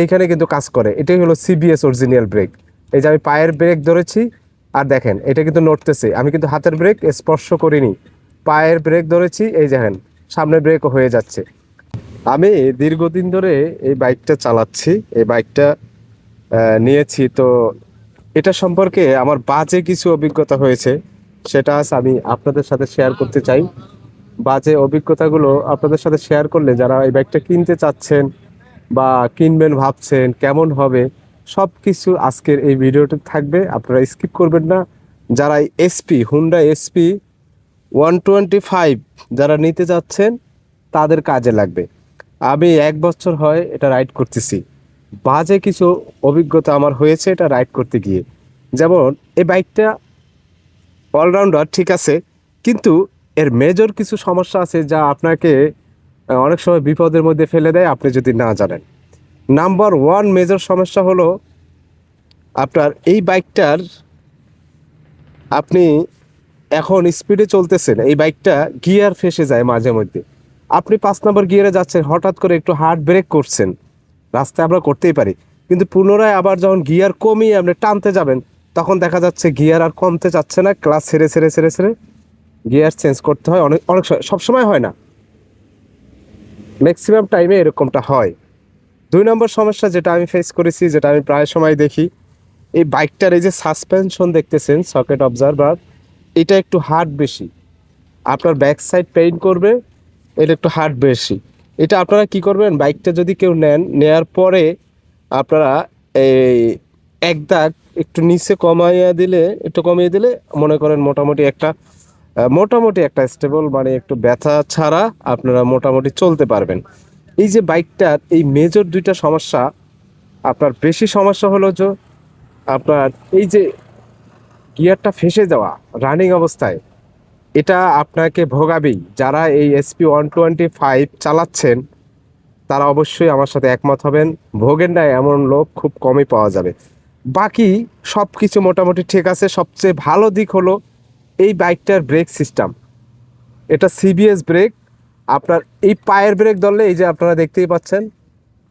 এইখানে কিন্তু কাজ করে। এটাই হলো সিবিএস অরিজিনাল ব্রেক এই যে আমি পায়ের ব্রেক ধরেছি, আর দেখেন, এটা কিন্তু নড়তেছে। আমি কিন্তু হাতের ব্রেক স্পর্শ করিনি। পায়ের ব্রেক ধরেছি, এই দেখেন সামনের ব্রেক হয়ে যাচ্ছে। আমি দীর্ঘদিন ধরে এই বাইকটা চালাচ্ছি। এই বাইকটা নিয়েছি। তো এটা সম্পর্কে আমার বাজে কিছু অভিজ্ঞতা হয়েছে। সেটা আমি আপনাদের সাথে শেয়ার করতে চাই। বাজে অভিজ্ঞতাগুলো আপনাদের সাথে শেয়ার করলে যারা এই বাইকটা কিনতে চাচ্ছেন বা কিনবেন, ভাবছেন কেমন হবে সব কিছু আজকের এই ভিডিওতে থাকবে। আপনারা স্কিপ করবেন না। যারা SP, Honda SP, one twenty five যারা নিতে যাচ্ছেন, তাদের কাজে লাগবে। আমি এক বছর হয় এটা রাইড করতেছি। বাজে কিছু অভিজ্ঞতা আমার হয়েছে এটা রাইড করতে গিয়ে। যেমন, এই বাইকটা অলরাউন্ডার ঠিক আছে, কিন্তু এর মেজর কিছু সমস্যা আছে যা আপনাকে অনেক সময় বিপদের মধ্যে ফেলে দেয়, আপনি যদি না জানেন। নাম্বার ওয়ান মেজর সমস্যা হলো আপনার এই বাইকটার আপনি এখন স্পিডে চলতেছেন, এই বাইকটা গিয়ার ফেসে যায় মাঝে মধ্যে। আপনি পাঁচ নম্বর গিয়ারে যাচ্ছেন, হঠাৎ করে একটু হার্ড ব্রেক করছেন। রাস্তায় আমরা করতেই পারি, কিন্তু পুনরায় আবার যখন গিয়ার কমিয়ে আপনি টানতে যাবেন, তখন দেখা যাচ্ছে গিয়ার আর কমতে চাচ্ছে না ক্লাস ছেড়ে ছেড়ে ছেড়ে ছেড়ে গিয়ার চেঞ্জ করতে হয়। অনেক অনেক সময়, সবসময় হয় না। ম্যাক্সিমাম টাইমে এরকমটা হয়। দুই নম্বর সমস্যা যেটা আমি ফেস করেছি, যেটা আমি প্রায় সময় দেখি, এই বাইকটার এই যে সাসপেনশন দেখতেছেন সকেট অবজারভার এটা একটু হার্ড বেশি। আপনার ব্যাক সাইড পেইন করবে, এটা একটু হার্ড বেশি। এটা আপনারা কি করবেন? বাইকটা যদি কেউ নেন, নেয়ার পরে আপনারা এই এক দাগ একটু নিচে কমাইয়া দিলে, একটু কমিয়ে দিলে মনে করেন মোটামুটি একটা মোটামুটি একটা স্টেবল মানে একটু ব্যথা ছাড়া আপনারা মোটামুটি চলতে পারবেন। এই যে বাইকটার এই মেজর দুইটা সমস্যা, আপনার বেশি সমস্যা হলো যে আপনার এই যে গিয়ারটা ফেসে যাওয়া রানিং অবস্থায়, এটা আপনাকে ভোগাবেই। যারা এই এসপি ওয়ান টোয়েন্টি ফাইভ চালাচ্ছেন, তারা অবশ্যই আমার সাথে একমত হবেন। ভোগেন না এমন লোক খুব কমই পাওয়া যাবে। বাকি সব কিছু মোটামুটি ঠিক আছে। সবচেয়ে ভালো দিক হলো এই বাইকটার ব্রেক সিস্টেম এটা সিবিএস ব্রেক আপনার এই পায়ের ব্রেক ধরলে, এই যে আপনারা দেখতেই পাচ্ছেন,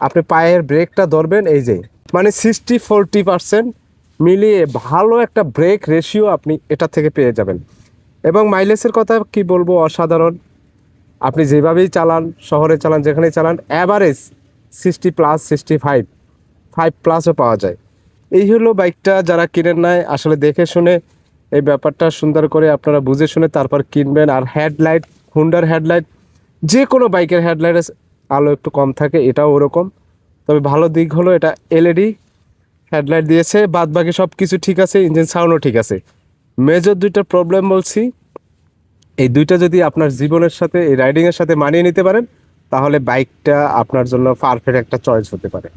আপনি পায়ের ব্রেকটা ধরবেন, এই যে মানে সিক্সটি ফোরটি পার্সেন্ট মিলিয়ে ভালো একটা ব্রেক রেশিও আপনি এটা থেকে পেয়ে যাবেন। এবং মাইলেজের কথা কি বলব, অসাধারণ। আপনি যেভাবেই চালান, শহরে চালান, যেখানেই চালান average sixty plus sixty five five প্লাসও পাওয়া যায়। এই হলো বাইকটা, যারা কিনেন নাই, আসলে দেখে শুনে এই ব্যাপারটা সুন্দর করে আপনারা বুঝে শুনে তারপর কিনবেন। আর হেডলাইট, হুন্ডার হেডলাইট, যে কোনো বাইকের হেডলাইটের আলো একটু কম থাকে, এটাও ওরকম। তবে ভালো দিক হলো এটা এলইডি হেডলাইট দিয়েছে বাদ বাকি সব কিছু ঠিক আছে, ইঞ্জিন সাউন্ডও ঠিক আছে। মেজর দুইটা প্রবলেম বলছি, এই দুইটা যদি আপনার জীবনের সাথে, এই রাইডিংয়ের সাথে মানিয়ে নিতে পারেন, তাহলে বাইকটা আপনার জন্য পারফেক্ট একটা চয়েস হতে পারে।